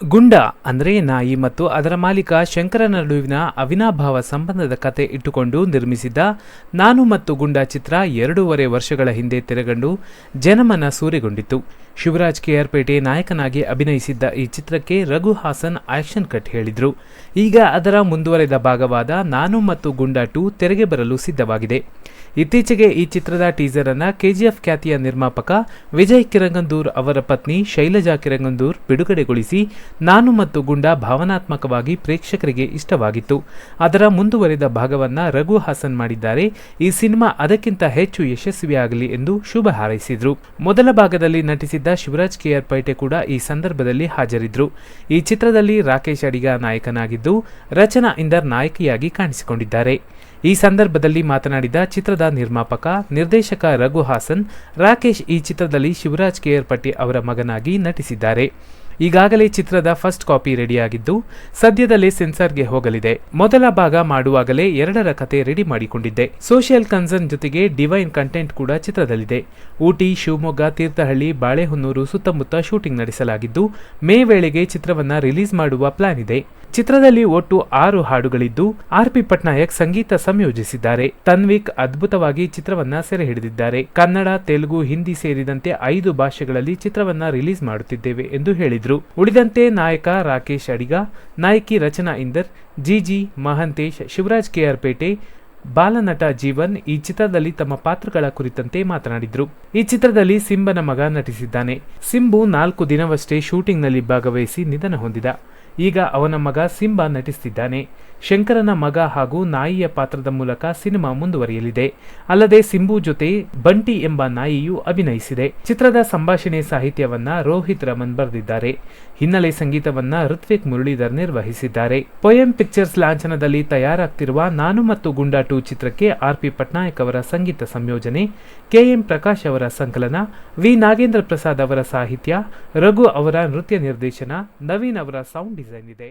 ಗುಂಡ ಅಂದರೆ ನಾಯಿ ಮತ್ತು ಅದರ ಮಾಲೀಕ ಶಂಕರ ನಡುವಿನ ಅವಿನಾಭಾವ ಸಂಬಂಧದ ಕತೆ ಇಟ್ಟುಕೊಂಡು ನಿರ್ಮಿಸಿದ್ದ ನಾನು ಮತ್ತು ಗುಂಡ ಚಿತ್ರ ಎರಡೂವರೆ ವರ್ಷಗಳ ಹಿಂದೆ ತೆರೆಗಂಡು ಜನಮನ ಸೂರೆಗೊಂಡಿತ್ತು. ಶಿವರಾಜ್ ಕೆಆರ್ಪೇಟೆ ನಾಯಕನಾಗಿ ಅಭಿನಯಿಸಿದ್ದ ಈ ಚಿತ್ರಕ್ಕೆ ರಘು ಹಾಸನ್ ಆಕ್ಷನ್ ಕಟ್ ಹೇಳಿದ್ರು. ಈಗ ಅದರ ಮುಂದುವರೆದ ಭಾಗವಾದ ನಾನು ಮತ್ತು ಗುಂಡ ಟು ತೆರೆಗೆ ಬರಲು ಸಿದ್ಧವಾಗಿದೆ. ಇತ್ತೀಚೆಗೆ ಈ ಚಿತ್ರದ ಟೀಸರ್ ಅನ್ನ ಕೆಜಿಎಫ್ ಖ್ಯಾತಿಯ ನಿರ್ಮಾಪಕ ವಿಜಯ್ ಕಿರಂಗಂದೂರ್ ಅವರ ಪತ್ನಿ ಶೈಲಜಾ ಕಿರಂಗಂದೂರ್ ಬಿಡುಗಡೆಗೊಳಿಸಿ ನಾನು ಮತ್ತು ಗುಂಡ ಭಾವನಾತ್ಮಕವಾಗಿ ಪ್ರೇಕ್ಷಕರಿಗೆ ಇಷ್ಟವಾಗಿತ್ತು. ಅದರ ಮುಂದುವರೆದ ಭಾಗವನ್ನ ರಘು ಹಾಸನ್ ಮಾಡಿದ್ದಾರೆ. ಈ ಸಿನಿಮಾ ಅದಕ್ಕಿಂತ ಹೆಚ್ಚು ಯಶಸ್ವಿಯಾಗಲಿ ಎಂದು ಶುಭ ಹಾರೈಸಿದ್ರು. ಮೊದಲ ಭಾಗದಲ್ಲಿ ನಟಿಸಿದ್ದ ಶಿವರಾಜ್ ಕೆಆರ್ ಪೈಟೆ ಕೂಡ ಈ ಸಂದರ್ಭದಲ್ಲಿ ಹಾಜರಿದ್ರು. ಈ ಚಿತ್ರದಲ್ಲಿ ರಾಕೇಶ್ ಅಡಿಗ ನಾಯಕನಾಗಿದ್ದು, ರಚನಾ ಇಂದರ್ ನಾಯಕಿಯಾಗಿ ಕಾಣಿಸಿಕೊಂಡಿದ್ದಾರೆ. ಈ ಸಂದರ್ಭದಲ್ಲಿ ಮಾತನಾಡಿದ ಚಿತ್ರದ ನಿರ್ಮಾಪಕ, ನಿರ್ದೇಶಕ ರಘು ಹಾಸನ್, ರಾಕೇಶ್ ಈ ಚಿತ್ರದಲ್ಲಿ ಶಿವರಾಜ್ ಕೆಆರ್ ಪಟ್ಟಿ ಅವರ ಮಗನಾಗಿ ನಟಿಸಿದ್ದಾರೆ. ಈಗಾಗಲೇ ಚಿತ್ರದ ಫಸ್ಟ್ ಕಾಪಿ ರೆಡಿಯಾಗಿದ್ದು, ಸದ್ಯದಲ್ಲೇ ಸೆನ್ಸಾರ್ಗೆ ಹೋಗಲಿದೆ. ಮೊದಲ ಭಾಗ ಮಾಡುವಾಗಲೇ ಎರಡರ ಕತೆ ರೆಡಿ ಮಾಡಿಕೊಂಡಿದ್ದೆ. ಸೋಷಿಯಲ್ ಕನ್ಸರ್ನ್ ಜೊತೆಗೆ ಡಿವೈನ್ ಕಂಟೆಂಟ್ ಕೂಡ ಚಿತ್ರದಲ್ಲಿದೆ. ಊಟಿ, ಶಿವಮೊಗ್ಗ, ತೀರ್ಥಹಳ್ಳಿ, ಬಾಳೆಹೊನ್ನೂರು ಸುತ್ತಮುತ್ತ ಶೂಟಿಂಗ್ ನಡೆಸಲಾಗಿದ್ದು, ಮೇ ವೇಳೆಗೆ ಚಿತ್ರವನ್ನ ರಿಲೀಸ್ ಮಾಡುವ ಪ್ಲಾನ್ ಇದೆ. ಚಿತ್ರದಲ್ಲಿ ಒಟ್ಟು ಆರು ಹಾಡುಗಳಿದ್ದು, ಆರ್ ಪಿ ಪಟ್ನಾಯಕ್ ಸಂಗೀತ ಸಂಯೋಜಿಸಿದ್ದಾರೆ. ತನ್ವಿಕ್ ಅದ್ಭುತವಾಗಿ ಚಿತ್ರವನ್ನ ಸೆರೆ ಹಿಡಿದಿದ್ದಾರೆ. ಕನ್ನಡ, ತೆಲುಗು, ಹಿಂದಿ ಸೇರಿದಂತೆ ಐದು ಭಾಷೆಗಳಲ್ಲಿ ಚಿತ್ರವನ್ನ ರಿಲೀಸ್ ಮಾಡುತ್ತಿದ್ದೇವೆ ಎಂದು ಹೇಳಿದ್ರು ಉಳಿದಂತೆ ನಾಯಕ ರಾಕೇಶ್ ಅಡಿಗ, ನಾಯಕಿ ರಚನಾ ಇಂದರ್ ಜಿಜಿ ಮಹಂತೇಶ್, ಶಿವರಾಜ್ ಕೆಆರ್ ಪೇಟೆ, ಬಾಲನಟ ಜೀವನ್ ಈ ಚಿತ್ರದಲ್ಲಿ ತಮ್ಮ ಪಾತ್ರಗಳ ಕುರಿತಂತೆ ಮಾತನಾಡಿದ್ರು. ಈ ಚಿತ್ರದಲ್ಲಿ ಸಿಂಬನ ಮಗ ನಟಿಸಿದ್ದಾನೆ. ಸಿಂಬು ನಾಲ್ಕು ದಿನವಷ್ಟೇ ಶೂಟಿಂಗ್ನಲ್ಲಿ ಭಾಗವಹಿಸಿ ನಿಧನ ಹೊಂದಿದ. ಈಗ ಅವನ ಮಗ ಸಿಂಬಾ ನಟಿಸುತ್ತಿದ್ದಾನೆ ಶಂಕರನ ಮಗ ಹಾಗೂ ನಾಯಿಯ ಪಾತ್ರದ ಮೂಲಕ ಸಿನಿಮಾ ಮುಂದುವರಿಯಲಿದೆ. ಅಲ್ಲದೆ ಸಿಂಬು ಜೊತೆ ಬಂಟಿ ಎಂಬ ನಾಯಿಯು ಅಭಿನಯಿಸಿದೆ. ಚಿತ್ರದ ಸಂಭಾಷಣೆ ಸಾಹಿತ್ಯವನ್ನ ರೋಹಿತ್ ರಮನ್ ಬರೆದಿದ್ದಾರೆ. ಹಿನ್ನೆಲೆ ಸಂಗೀತವನ್ನ ಋತ್ವಿಕ್ ಮುರಳೀಧರ್ ನಿರ್ವಹಿಸಿದ್ದಾರೆ. ಪೊಯಂ ಪಿಕ್ಚರ್ಸ್ ಲಾಂಛನದಲ್ಲಿ ತಯಾರಾಗ್ತಿರುವ ನಾನು ಮತ್ತು ಗುಂಡಾ ಟು ಚಿತ್ರಕ್ಕೆ ಆರ್ ಪಿ ಪಟ್ನಾಯಕ್ ಅವರ ಸಂಗೀತ ಸಂಯೋಜನೆ ಕೆಎಂ ಪ್ರಕಾಶ್ ಅವರ ಸಂಕಲನ, ವಿ ನಾಗೇಂದ್ರ ಪ್ರಸಾದ್ ಅವರ ಸಾಹಿತ್ಯ, ರಘು ಅವರ ನೃತ್ಯ ನಿರ್ದೇಶನ, ನವೀನ್ ಅವರ ಸೌಂಡ್ ಡಿಸೈನ್ ಇದೆ